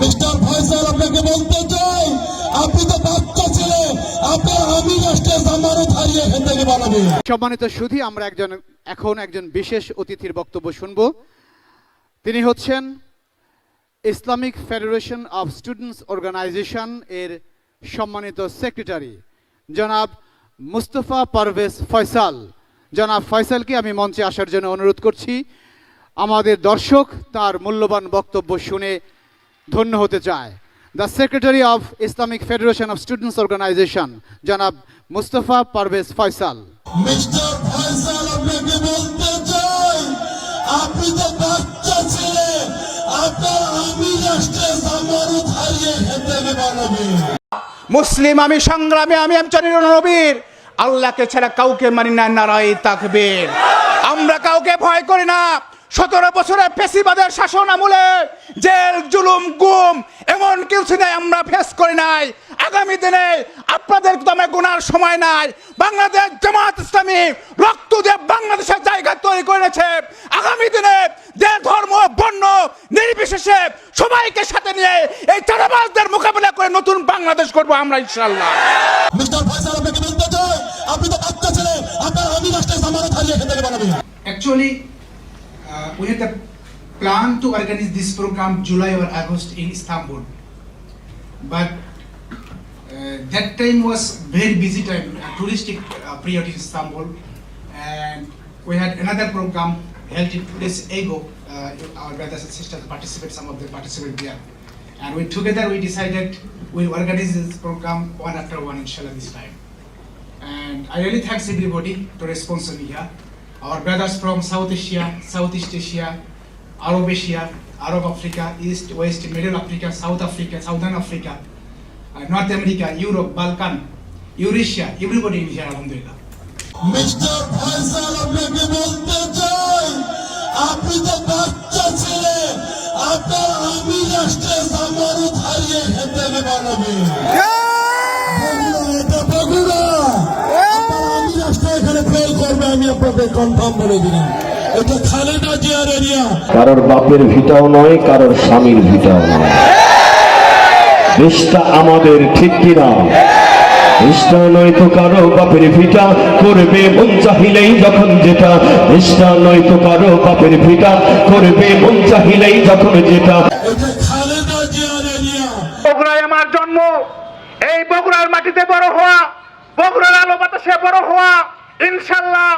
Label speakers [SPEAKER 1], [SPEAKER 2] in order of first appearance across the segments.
[SPEAKER 1] Mister Faisal, আপনাকে বলতে চাই, আপনি তো বাচ্চা ছেলে আপনার আমি রাষ্ট্রের জামানত হারিয়ে এখান থেকে বানাবে
[SPEAKER 2] সম্মানিত সুধী, আমরা একজন, এখন একজন বিশেষ অতিথির বক্তব্য শুনব। তিনি হচ্ছেন Islamic Federation of Students Organisation এর সম্মানিত সেক্রেটারি, জনাব মুস্তফা পারভেজ ফয়সাল। জনাব ফয়সালকে আমি মঞ্চে আসার জন্য অনুরোধ করছি। আমাদের দর্শক তার মূল্যবান বক্তব্য শুনে ধন্য হতে চায়। The secretary of Islamic Federation of Students Organisation জনাব মুস্তফা পারভেজ ফয়সাল
[SPEAKER 1] মিস্টার ফয়সাল আপনাকে বলতে চাই? আপনি তো বাচ্চা ছেলে আপনার আমি রাষ্ট্রের জামানত হারিয়ে এখান থেকে
[SPEAKER 3] মুসলিম আমি সংগ্রামে আমি একজন নবীর। আল্লাহকে ছাড়া কাউকে মানি না নারাই তাকবীর। আমরা কাউকে ভয় করি না। সতেরো বছরের পেশিবাদের শাসন আমলে জেল জুলুম গুম এমন কিছু নেই আমরা ফেস করি নাই। আগামী দিনে আপনাদের দমে গোনার সময় নাই। বাংলাদেশ জামাত ইসলামী রক্ত দিয়ে বাংলাদেশের জায়গা তৈরি করেছে। আগামী দিনে যে ধর্ম বর্ণ নির্বিশেষে সবাইকে সাথে নিয়ে এই চারাবাজদের মোকাবিলা করে নতুন বাংলাদেশ করব আমরা ইনশাল্লাহ
[SPEAKER 1] মিস্টার ফয়সাল আপনাকে বলতে চাই আপনি তো বাচ্চা ছেলে আপনার আমি রাষ্ট্রের জামানত হারিয়ে থেকে বানাবে
[SPEAKER 4] Actually, uh, we had the plan to organize this program July or August in Istanbul, but uh, that time was very busy time, a touristic uh, period in Istanbul, and we had another program held in days ago. Uh, our brothers and sisters participate, some of them participate there, and we together we decided we'll organize this program one after one, inshallah, this time. And I really thanks everybody to me here. Our brothers from South Asia, Southeast Asia, Arab Asia, Arab Africa, East, West, Middle Africa, South Africa, Southern Africa, uh, North America, Europe, Balkan, Eurasia, everybody in here, Alhamdulillah.
[SPEAKER 1] Mister Faisal আপনাকে বলতে চাই আপনি তো বাচ্চা ছেলে আপনার আমি রাষ্ট্রের জামানত হারিয়ে বানাবে আমি কনফার্ম বলে দিলাম। এটা খালেদা জিয়ার এরিয়া
[SPEAKER 5] কারোর বাপের ভিটাও নয় কারোর স্বামীর ভিটাও নয়। দেশটা আমাদের ঠিক কিনা? দেশটা নয় তো কারও বাপের ভিটা করবে মন চাহিলেই যখন যেটা। দেশটা নয় তো কারও বাপের ভিটা করবে মন চাহিলেই যখন যেটা।
[SPEAKER 3] বগুড়ায় আমার জন্ম এই বগুড়ার মাটিতে বড় হওয়া বগুড়ার আলো বাতাসে বড় হওয়া ইনশাল্লাহ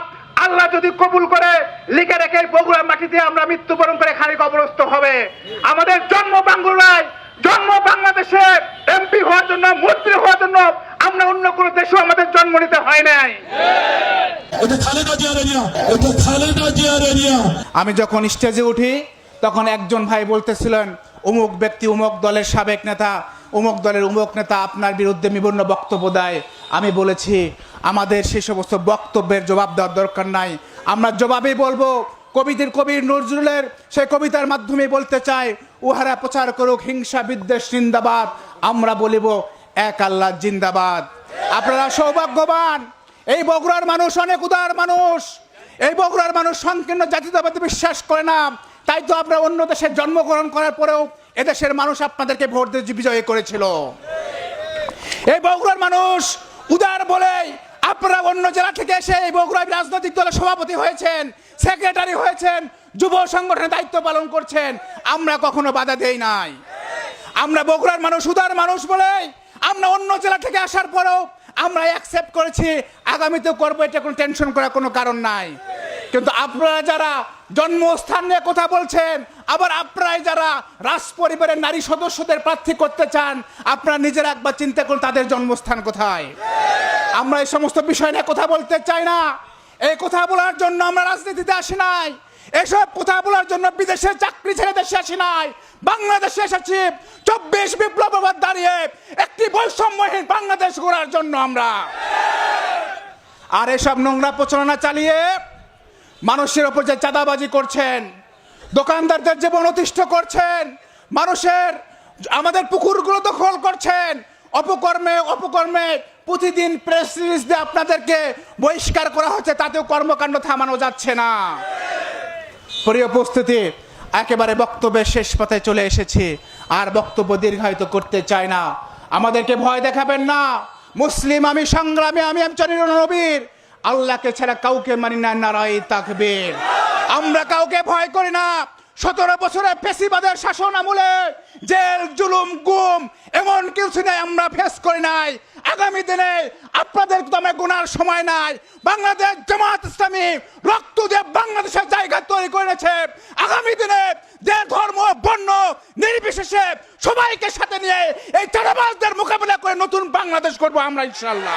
[SPEAKER 3] আল্লাহ যদি কবুল করে লিখে রেখে এই বগুড়ার মাটিতে আমরা মৃত্যুবরণ করে খালি কবরস্থ হবে। আমাদের জন্ম বাঙ্গুড়ায় জন্ম বাংলাদেশে এমপি হওয়ার জন্য মন্ত্রী হওয়ার জন্য আমরা অন্য কোনো দেশেও আমাদের জন্ম নিতে হয় নাই। আমি যখন স্টেজে উঠি তখন একজন ভাই বলতেছিলেন অমুক ব্যক্তি অমুক দলের সাবেক নেতা অমুক দলের অমুক নেতা আপনার বিরুদ্ধে বিভিন্ন বক্তব্য দেয়। আমি বলেছি আমাদের সেই সমস্ত বক্তব্যের জবাব দেওয়ার দরকার নাই। আমরা জবাবে বলব, কবিদের কবির নজরুলের সেই কবিতার মাধ্যমে বলতে চাই, উহারা প্রচার করুক হিংসা, বিদ্বেষ জিন্দাবাদ আমরা বলিব এক আল্লাহ জিন্দাবাদ। আপনারা সৌভাগ্যবান, এই বগুড়ার মানুষ অনেক উদার মানুষ। এই বগুড়ার মানুষ সংকীর্ণ জাতীয়তাবাদী বিশ্বাস করে না। তাই তো আপনারা অন্য দেশে জন্মগ্রহণ করার পরেও এদেশের মানুষ আপনাদেরকে ভোট দিয়ে বিজয়ী করেছিল। এই বগুড়ার মানুষ উদার বলেই আপনারা অন্য জেলা থেকে এসে এই বগুড়ায় রাজনৈতিক দলের সভাপতি হয়েছেন সেক্রেটারি হয়েছেন, যুব সংগঠনের দায়িত্ব পালন করছেন, আমরা কখনো বাধা দেই নাই। আমরা বগুড়ার মানুষ, উদার মানুষ বলেই আমরা অন্য জেলা থেকে আসার পরেও আমরা অ্যাকসেপ্ট করেছি, আগামীতেও করব, এটা কোনো টেনশন করার কোনো কারণ নাই। কিন্তু আপনারা যারা জন্মস্থান নিয়ে কথা বলছেন, আবার আপনারাই যারা রাজ পরিবারের নারী সদস্যদের প্রার্থী করতে চান, আপনারা নিজেরা একবার চিন্তা করুন, তাদের জন্মস্থান কোথায়? আমরা এই সমস্ত বিষয় নিয়ে কথা বলতে চাই না। এই কথা বলার জন্য আমরা রাজনীতিতে আসি নাই। এসব কথা বলার জন্য বিদেশে চাকরি ছেড়ে দেশে আসি নাই। বাংলাদেশে এসেছি, চব্বিশ বিপ্লব দাঁড়িয়ে একটি বৈষম্যহীন বাংলাদেশ গড়ার জন্য আমরা। আর এসব নোংরা প্রচারণা চালিয়ে মানুষের ওপর যে চাঁদাবাজি করছেন, দোকানদারদের জীবন অতিষ্ঠ করছেন, মানুষের, আমাদের পুকুরগুলো দখল করছেন অপকর্মে অপকর্মে প্রতিদিন প্রেস রিলিজ দিয়ে আপনাদেরকে বহিষ্কার করা হচ্ছে, তাতেও কর্মকাণ্ড থামানো যাচ্ছে না। প্রিয় উপস্থিতি, একেবারে বক্তব্যের শেষ পথে চলে এসেছি, আর বক্তব্য দীর্ঘায়িত করতে চাই না। আমাদেরকে ভয় দেখাবেন না। মুসলিম আমি, সংগ্রামী আমি একজন নবীর। আল্লাহকে ছাড়া কাউকে মানি না নারাই তাকবীর। আমরা কাউকে ভয় করি না। সতেরো বছরের ফেসিবাদের শাসন আমলে জেল, জুলুম, গুম, এমন কিছু নাই আমরা ফেস করি নাই। আগামী দিনে আপনাদের আমরা গোনার সময় নাই। বাংলাদেশ জামাত ইসলামী রক্ত দিয়ে বাংলাদেশের জায়গা তৈরি করেছে। আগামী দিনে যে ধর্ম বর্ণ নির্বিশেষে সবাইকে সাথে নিয়ে এই চারাবাজদের মোকাবিলা করে নতুন বাংলাদেশ করব আমরা ইনশাল্লাহ